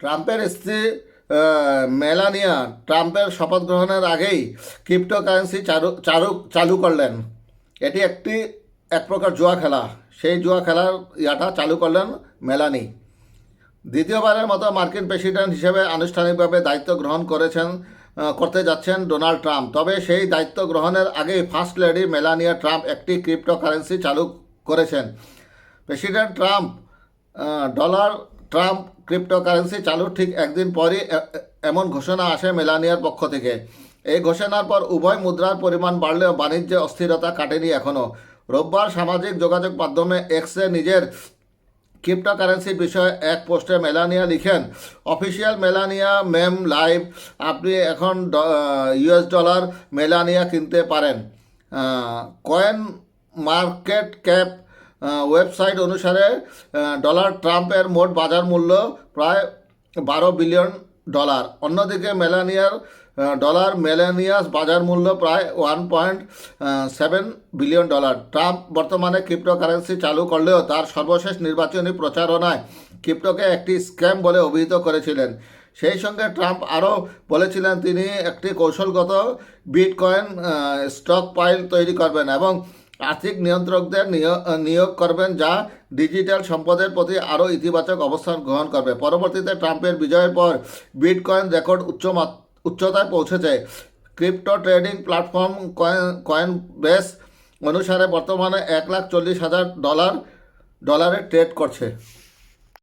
ট্রাম্পের স্ত্রী মেলানিয়া ট্রাম্পের শপথ গ্রহণের আগেই ক্রিপ্টোকারেন্সি চালু চালু চালু করলেন। এটি একটি, এক প্রকার জুয়া খেলা। সেই জুয়া খেলার ইয়াটা চালু করলেন মেলানি। দ্বিতীয়বারের মতো মার্কিন প্রেসিডেন্ট হিসেবে আনুষ্ঠানিকভাবে দায়িত্ব গ্রহণ করেছেন করতে যাচ্ছেন ডোনাল্ড ট্রাম্প। তবে সেই দায়িত্ব গ্রহণের আগেই ফার্স্ট লেডি মেলানিয়া ট্রাম্প একটি ক্রিপ্টোকারেন্সি চালু করেছেন। President Trump dollar Trump cryptocurrency চালুর ঠিক একদিন পরই এমন ঘোষণা আসে মেলানিয়ার পক্ষ থেকে। এই ঘোষণার পর উভয় মুদ্রার পরিমাণ বাড়লেও বাণিজ্যে অস্থিরতা কাটেনি এখনও রোববার সামাজিক যোগাযোগ মাধ্যমে এক্সে নিজের ক্রিপ্টোকারেন্সির বিষয়ে এক পোস্টে মেলানিয়া লিখেন, অফিসিয়াল মেলানিয়া মেম লাইভ, আপনি এখন ইউএস ডলার মেলানিয়া কিনতে পারেন। কয়েন মার্কেট ক্যাপ ওয়েবসাইট অনুসারে ডলার ট্রাম্পের মোট বাজার মূল্য প্রায় বারো বিলিয়ন ডলার অন্যদিকে মেলানিয়ার ডলার মেলানিয়াস বাজার মূল্য প্রায় one point seven billion dollar Trump বর্তমানে ক্রিপ্টোকারেন্সি চালু করলেও তার সর্বশেষ নির্বাচনী প্রচারণায় ক্রিপ্টোকে একটি স্ক্যাম বলে অভিহিত করেছিলেন। সেই সঙ্গে ট্রাম্প আরও বলেছিলেন, তিনি একটি কৌশলগত বিটকয়েন স্টক পাইল তৈরি করবেন এবং আর্থিক নিয়ন্ত্রকদের নিয়- নিয়োগ করবেন যা ডিজিটাল সম্পদের প্রতি আরও ইতিবাচক অবস্থান গ্রহণ করবে। পরবর্তীতে ট্রাম্পের বিজয়ের পর বিটকয়েন রেকর্ড উচ্চ উচ্চতায় পৌঁছেছে। Crypto trading platform coin Coinbase অনুসারে বর্তমানে এক লাখ চল্লিশ হাজার ডলার, ডলারে ট্রেড করছে।